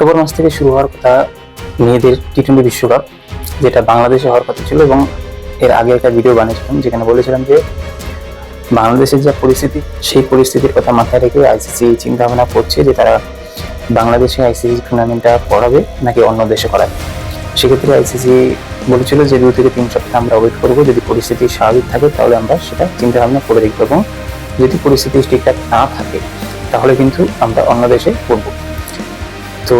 October মাস থেকে শুরু হওয়ার কথা মেয়েদের টি টোয়েন্টি বিশ্বকাপ, যেটা বাংলাদেশে হওয়ার কথা ছিল এবং এর আগে একটা ভিডিও বানিয়েছিলাম যেখানে বলেছিলাম যে বাংলাদেশের যা পরিস্থিতি, সেই পরিস্থিতির কথা মাথায় রেখে আইসিসি চিন্তা ভাবনা করছে যে তারা বাংলাদেশে আইসিসি টুর্নামেন্টটা করাবে নাকি অন্য দেশে করাবে। সেক্ষেত্রে আইসিসি বলেছিল যে দু থেকে তিন সপ্তাহ আমরা ওয়েট করব, যদি পরিস্থিতি স্বাভাবিক থাকে তাহলে আমরা সেটা চিন্তা ভাবনা করে দেখব এবং যদি পরিস্থিতি ঠিকঠাক না থাকে তাহলে কিন্তু আমরা অন্য দেশে করব তো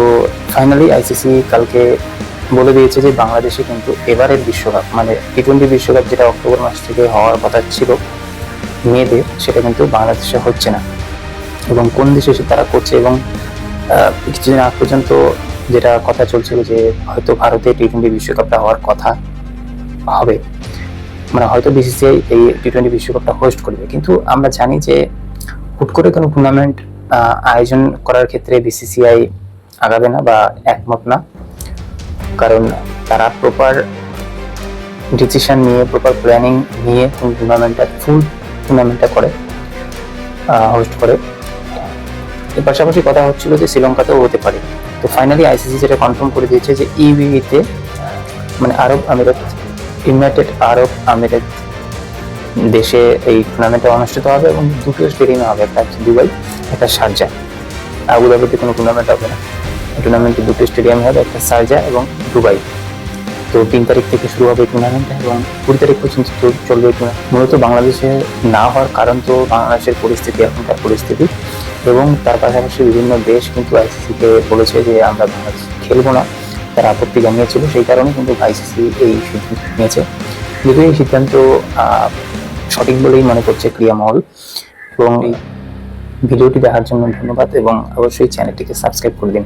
ফাইনালি আইসিসি কালকে বলে দিয়েছে যে বাংলাদেশে কিন্তু এবারের বিশ্বকাপ মানে টি টোয়েন্টি বিশ্বকাপ যেটা অক্টোবর মাস থেকে হওয়ার কথা ছিল মেয়েদের সেটা কিন্তু বাংলাদেশে হচ্ছে না। এবং কোন দেশে তারা করছে এবং কিছুদিন আগ পর্যন্ত যেটা কথা চলছিল যে হয়তো ভারতে টি টোয়েন্টি বিশ্বকাপটা হওয়ার কথা হবে মানে হয়তো বিসিসিআই এই টি টোয়েন্টি বিশ্বকাপটা হোস্ট করবে। কিন্তু আমরা জানি যে হুট করে কোনো টুর্নামেন্ট আয়োজন করার ক্ষেত্রে বিসিসিআই আগাবে না বা একমত না। কারণ তারা প্রপার ডিসিশন নিয়ে প্রপার প্ল্যানিং নিয়ে টুর্নামেন্টটা ফুল টুর্নামেন্টটা করে হোস্ট করে। এর পাশাপাশি কথা হচ্ছিল যে শ্রীলঙ্কাতেও হতে পারে। তো ফাইনালি আইসিসি যেটা কনফার্ম করে দিয়েছে যে ইউইতে মানে আরব আমিরাত ইউনাইটেড আরব আমিরাত দেশে এই টুর্নামেন্টটা অনুষ্ঠিত হবে এবং দুটো স্টেডিয়ামে হবে একটা দুবাই একটা শারজা আবুধাবিতে কোনো টুর্নামেন্ট হবে না। টুর্নামেন্টে দুটো স্টেডিয়াম হবে, একটা শারজা এবং দুবাই। তো তিন তারিখ থেকে শুরু হবে টুর্নামেন্টটা এবং কুড়ি তারিখ পর্যন্ত চল- চলবে টুর্নামেন্ট মূলত বাংলাদেশে না হওয়ার কারণ তো বাংলাদেশের পরিস্থিতি, এখনকার পরিস্থিতি এবং তার পাশাপাশি বিভিন্ন দেশ কিন্তু আইসিসিকে বলেছে যে আমরা বাংলাদেশ খেলব না। তারা আপত্তি জানিয়েছিল, সেই কারণে কিন্তু আইসিসি এই সিদ্ধান্ত নিয়েছে। যদিও এই সিদ্ধান্ত সঠিক বলেই মনে করছে ক্রিয়া মহল। এবং ভিডিওটি দেখার জন্য ধন্যবাদ এবং অবশ্যই চ্যানেলটিকে সাবস্ক্রাইব করে দিন।